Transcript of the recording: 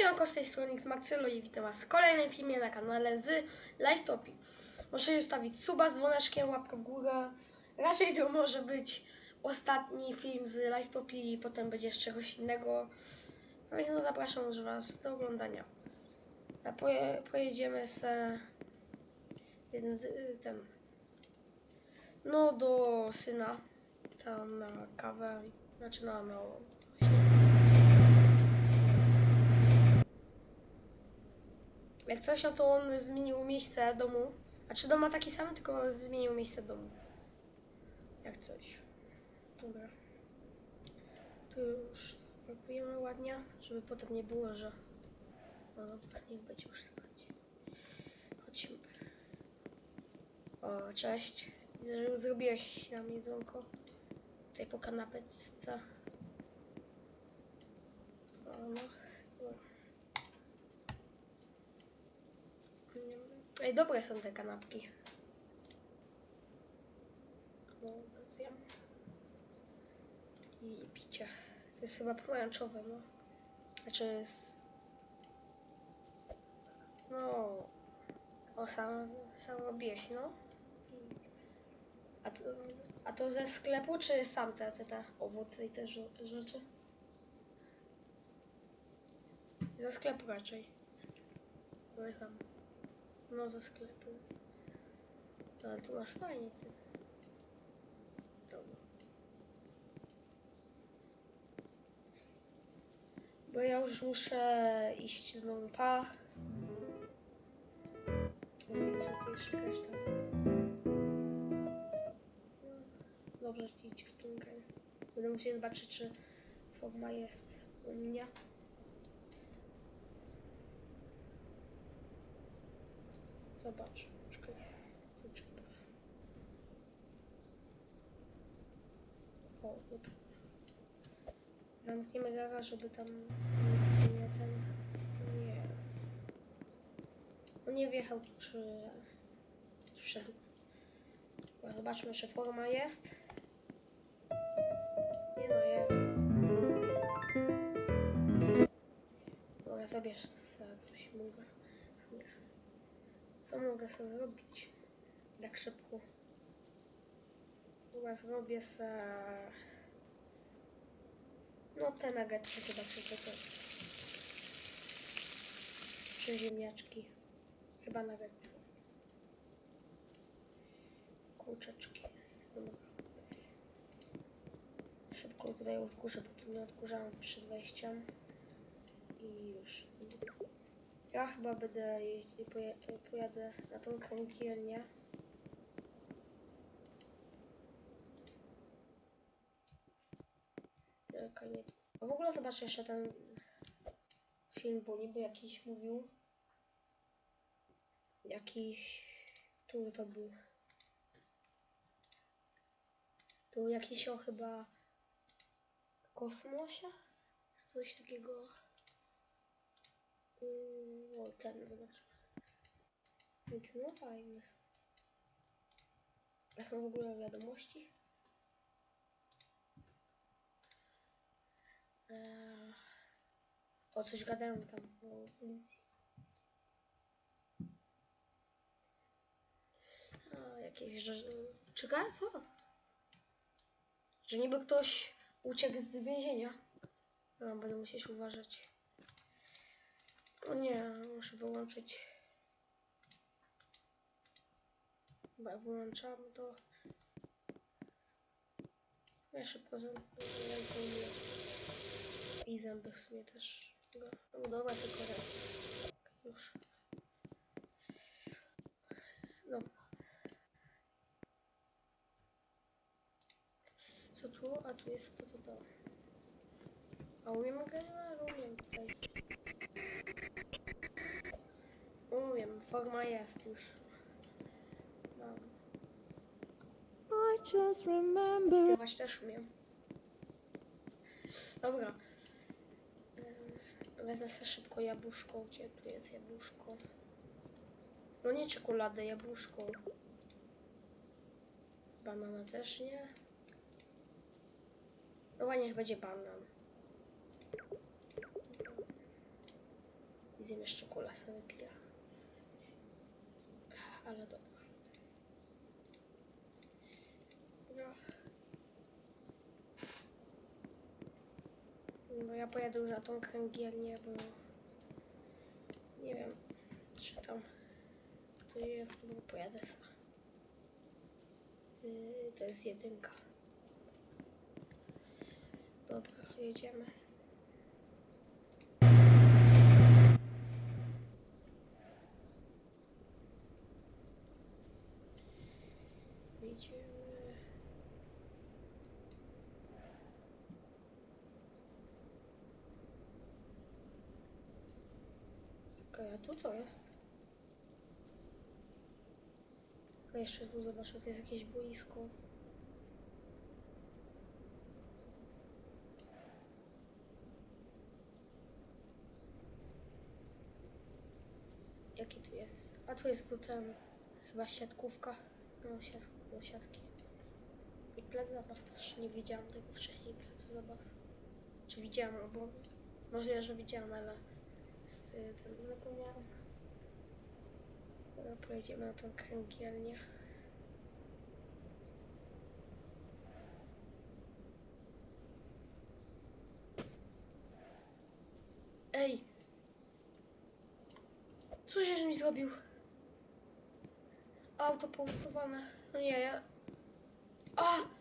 siemanko z tej strony z Maxylo i witam was w kolejnym filmie na kanale z Live Topi. Możecie zostawić suba z dzwoneczkiem, łapkę w górę. Raczej to może być ostatni film z Live Topi i potem będzie jeszcze czegoś innego. No Więc no zapraszam już was do oglądania. Poje, pojedziemy z ten, no do syna tam na kawę, znaczy na no, Jak coś, no to on zmienił miejsce domu. A czy dom ma taki sam, tylko zmienił miejsce domu. Jak coś. Dobra. Tu już zapakujemy ładnie, żeby potem nie było, że... No dobra, niech będzie już tak. Chodźmy. O, cześć. Zrobiłeś nam jedzonko. Tutaj po kanapeczce. O, no. Dobra. Ej, dobre są te kanapki. No, zjem. I picie. To jest chyba pomarańczowe, no. Znaczy jest... No... O, sam, sam robiłeś, no. I... A, to, a to ze sklepu, czy sam te, te, te owoce i te rze- rzeczy? Ze sklepu raczej. No i tam. No ze sklepu. Ale tu masz fajnie ty. Dobra. Bo ja już muszę iść do domu. Pa. Widzę, że ty jeszcze jakaś tam. Dobrze idzie w tym grę. Będę musiał zobaczyć, czy forma jest u mnie. Zobacz. Czekaj. O. Zamkniemy garaż, żeby tam nikt nie ten... Nie. On nie wjechał czy... Wszedł. Dobra, zobaczmy, czy forma jest. Nie no, jest. Dobra, zabierz sobie coś mogę. W sumie. Co mogę sobie zrobić? Tak szybko. Dobra, zrobię se... No te nuggetsy chyba czy to. Czy ziemniaczki. Chyba nuggetsy. Kurczaczki. Dobra. Szybko tutaj odkurzę, bo tu nie odkurzałam przed wejściem. I już. Ja chyba będę jeździć, poja pojadę na tą kręgielnię. Nie... A w ogóle zobaczę jeszcze ten film, bo niby jakiś mówił. Jakiś... Tu to był. Tu jakiś o chyba kosmosie? Coś takiego. Mm, O, ten, zobacz. Ten, no fajny. A są w ogóle wiadomości? Eee, o, coś gadają tam o policji. A, jakieś, że... Czekaj, co? Że niby ktoś uciekł z więzienia. No, będę musieć uważać. O nie, muszę wyłączyć. Chyba wyłączam to. Ja szybko zamknę i zęby w sumie też. No dobra, tylko raz. Już. No. Co tu? A tu jest to, to, to. A umiem grać? A umiem tutaj. Umiem, forma jest już. Mam. I just remember Śpiewać też umiem. Dobra. Wezmę sobie szybko jabłuszko. Gdzie tu jest jabłuszko? No nie czekoladę, jabłuszko. Banana też nie. No ładnie niech będzie banan. I zjem jeszcze kula sobie wypiję. Ale dobra. No ja pojadę już na tą kręgielnię, bo nie wiem, czy tam to jest, bo pojadę sam. Yy, to jest jedynka. Dobra. Jedziemy. A tu co jest? A jeszcze tu zobaczę, to jest jakieś boisko. Jaki tu jest? A tu jest tu ten, chyba siatkówka. No, siat, no siatki. I plac zabaw też. Nie widziałam tego wcześniej, placu zabaw. Czy widziałam, albo możliwe, że widziałam, ale z y, tym zapomniałam. Dobra, pojedziemy na tą kręgielnię. Ej! Co żeś mi zrobił? Auto pousuwane. No nie, ja... A!